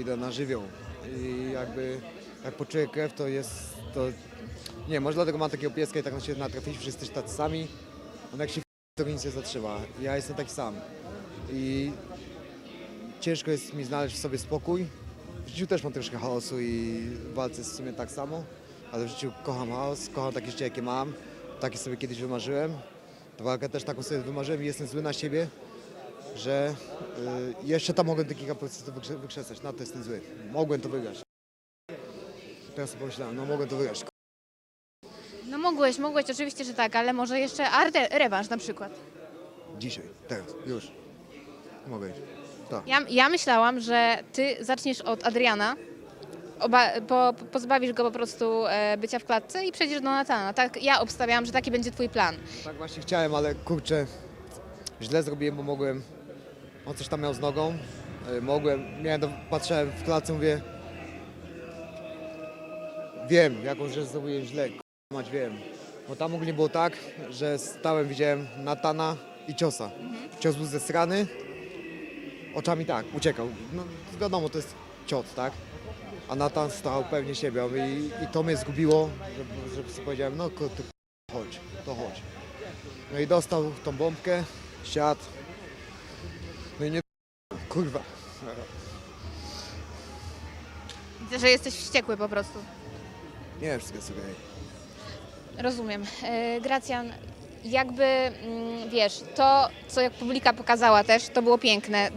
idę na żywioł i jakby jak poczuję krew, to jest to... Nie, może dlatego mam takiego pieska i tak na siebie natrafiliśmy, wszyscy tacy sami. On jak się to nic nie zatrzyma. Ja jestem taki sam. I ciężko jest mi znaleźć w sobie spokój. W życiu też mam troszkę chaosu i w walce jest w sumie tak samo, ale w życiu kocham chaos, kocham takie życie, jakie mam. Takie sobie kiedyś wymarzyłem. Walkę też taką sobie wymarzyłem i jestem zły na siebie, że y, jeszcze tam mogłem te kilka procentów wykrze- wykrzesać. Na to jestem zły. Mogłem to wygrać. Teraz sobie pomyślałem, no mogłem to wygrać. No mogłeś, mogłeś, oczywiście, że tak, ale może jeszcze a re rewanż na przykład. Dzisiaj, teraz, już. Mogę iść. Tak. Ja, ja myślałam, że ty zaczniesz od Adriana, oba, po, pozbawisz go po prostu e, bycia w klatce i przejdziesz do Natana. Tak, ja obstawiałam, że taki będzie twój plan. Tak właśnie chciałem, ale kurczę, źle zrobiłem, bo mogłem. On coś tam miał z nogą. y, Mogłem, miałem, do- patrzyłem w klatce, mówię. Wiem, jaką rzecz zrobiłem źle. Mać wiem. Bo tam ogólnie było tak, że stałem, widziałem Natana i ciosa. Cios był ze strony, oczami tak, uciekał. No wiadomo, to jest ciot, tak? A Natan stał pewnie siebie i, i to mnie zgubiło, że, że powiedziałem, no ty chodź, to chodź. No i dostał tą bombkę, siadł. Kurwa. Widzę, że jesteś wściekły po prostu. Nie, wszystko jest okej. Rozumiem. E, Gracjan, jakby, mm, wiesz, to, co jak publika pokazała też, to było piękne.